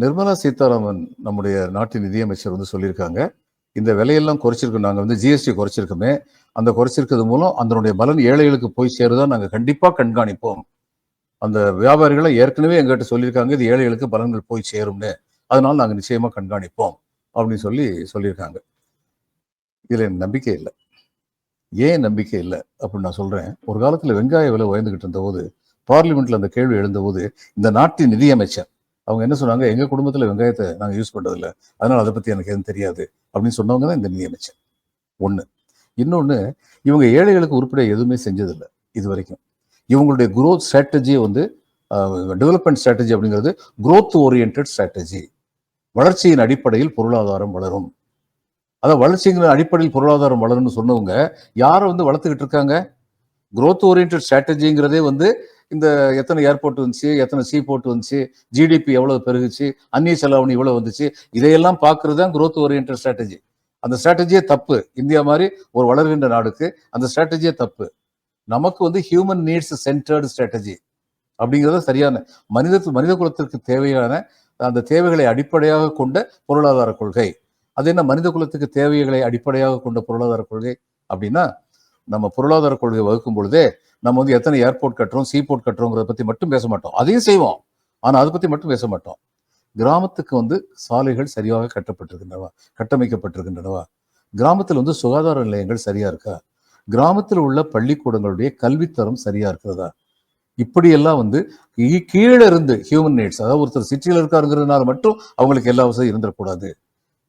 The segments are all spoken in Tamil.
நிர்மலா சீதாராமன் நம்முடைய நாட்டின் நிதியமைச்சர் வந்து சொல்லியிருக்காங்க. இந்த விலையெல்லாம் குறைச்சிருக்கோம் நாங்கள் வந்து ஜிஎஸ்டி குறைச்சிருக்கோமே. அந்த குறைச்சிருக்கிறது மூலம் அதனுடைய பலன் ஏழைகளுக்கு போய் சேருதான் நாங்கள் கண்டிப்பாக கண்காணிப்போம். அந்த வியாபாரிகளை ஏற்கனவே எங்ககிட்ட சொல்லியிருக்காங்க இது ஏழைகளுக்கு பலன்கள் போய் சேரும்னு. அதனால் நாங்கள் நிச்சயமாக கண்காணிப்போம் அப்படின்னு சொல்லி சொல்லியிருக்காங்க. இதில் எனக்கு நம்பிக்கை இல்லை. ஏன் நம்பிக்கை இல்லை? அப்படின்னு நான் சொல்கிறேன் ஒரு காலத்தில் வெங்காய விலை உயர்ந்துக்கிட்டு இருந்தபோது பார்லிமெண்ட்டில் அந்த கேள்வி எழுந்தபோது இந்த நாட்டின் நிதியமைச்சர் அவங்க என்ன சொன்னாங்க? எங்கள் குடும்பத்தில் வெங்காயத்தை நாங்கள் யூஸ் பண்ணுறதில்ல அதனால் அதை பற்றி எனக்கு எதுவும் தெரியாது. அப்படின்னு சொன்னவங்க தான் இந்த நிதியமைச்சர் ஒன்று இன்னொன்று இவங்க ஏழைகளுக்கு உருப்பிட எதுவுமே செஞ்சதில்லை இது வரைக்கும் இவங்களுடைய குரோத் ஸ்ட்ராட்டஜியை வந்து டெவலப்மெண்ட் ஸ்ட்ராட்டஜி அப்படிங்கிறது குரோத் ஓரியன்ட் ஸ்ட்ராட்டஜி வளர்ச்சியின் அடிப்படையில் பொருளாதாரம் வளரும். அதான் வளர்ச்சிங்கிற அடிப்படையில் பொருளாதாரம் வளரும்னு சொன்னவங்க யாரை வந்து வளர்த்துக்கிட்டு இருக்காங்க? குரோத் ஓரியன்ட் ஸ்ட்ராட்டஜிங்கிறதே வந்து இந்த எத்தனை ஏர்போர்ட் வந்துச்சு எத்தனை சீ போர்ட் வந்துச்சு ஜிடிபி எவ்வளவு பெருகுச்சு அந்நிய செலவணி இவ்வளவு வந்துச்சு இதையெல்லாம் பார்க்கறது தான் குரோத் ஓரியன்ட் ஸ்ட்ராட்டஜி அந்த ஸ்ட்ராட்டஜியே தப்பு. இந்தியா மாதிரி ஒரு வளர்கின்ற நாடுக்கு அந்த ஸ்ட்ராட்டஜியே தப்பு. நமக்கு வந்து ஹியூமன் நீட்ஸ் சென்டர்டு ஸ்ட்ராட்டஜி அப்படிங்கிறது சரியான மனித மனித குலத்திற்கு தேவையான அந்த தேவைகளை அடிப்படையாக கொண்ட பொருளாதார கொள்கை. அது என்ன? மனித குலத்துக்கு தேவைகளை அடிப்படையாக கொண்ட பொருளாதார கொள்கை அப்படின்னா நம்ம பொருளாதார கொள்கை வகுக்கும் பொழுதே நம்ம வந்து எத்தனை ஏர்போர்ட் கட்டுறோம் சீபோர்ட் கட்டுறோங்கிறத பத்தி மட்டும் பேச மாட்டோம். அதையும் செய்வோம். ஆனால் அதை பத்தி மட்டும் பேச மாட்டோம். கிராமத்துக்கு வந்து சாலைகள் சரியாக கட்டப்பட்டிருக்கின்றனவா? கட்டமைக்கப்பட்டிருக்கின்றனவா? கிராமத்தில் வந்து சுகாதார நிலையங்கள் சரியா இருக்கா? கிராமத்தில் உள்ள பள்ளிக்கூடங்களுடைய கல்வித்தரம் சரியா இருக்கிறதா? இப்படியெல்லாம் வந்து கீழே இருந்து ஹியூமன் நீட்ஸ் அதாவது ஒருத்தர் சிட்டியில் இருக்காருங்கிறதுனால மட்டும் அவங்களுக்கு எல்லா வசதியும் இருந்துடக்கூடாது.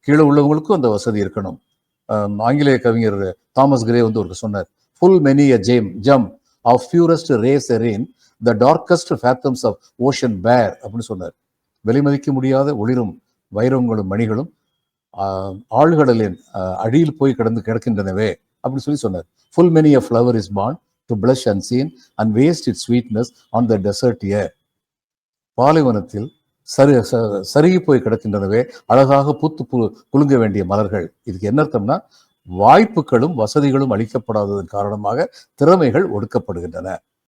கீழே உள்ளவங்களுக்கும் அந்த வசதி இருக்கணும். ஆங்கிலேய கவிஞர் தாமஸ் கிரே வந்து ஒரு சொன்னார் full many a gem gem of purest ray serene the darkest fathoms of ocean bear அப்படின்னு சொன்னார். வெளிமதிக்க முடியாத ஒளிரும் வைரங்களும் மணிகளும் ஆஹ், ஆழ்கடலின் அடியில் போய் கிடந்து கிடக்கின்றனவே அப்படின்னு சொல்லி சொன்னார். Full many a flower is born to blush unseen and waste it sweetness on the desert air பாலைவனத்தில் சரி ச- சருகி போய் கிடக்கின்றனவே அழகாக பூத்து பு குலுங்க வேண்டிய மலர்கள். இதுக்கு என்ன அர்த்தம்னா வாய்ப்புகளும் வசதிகளும் அளிக்கப்படாததன் காரணமாக திறமைகள் ஒடுக்கப்படுகின்றன.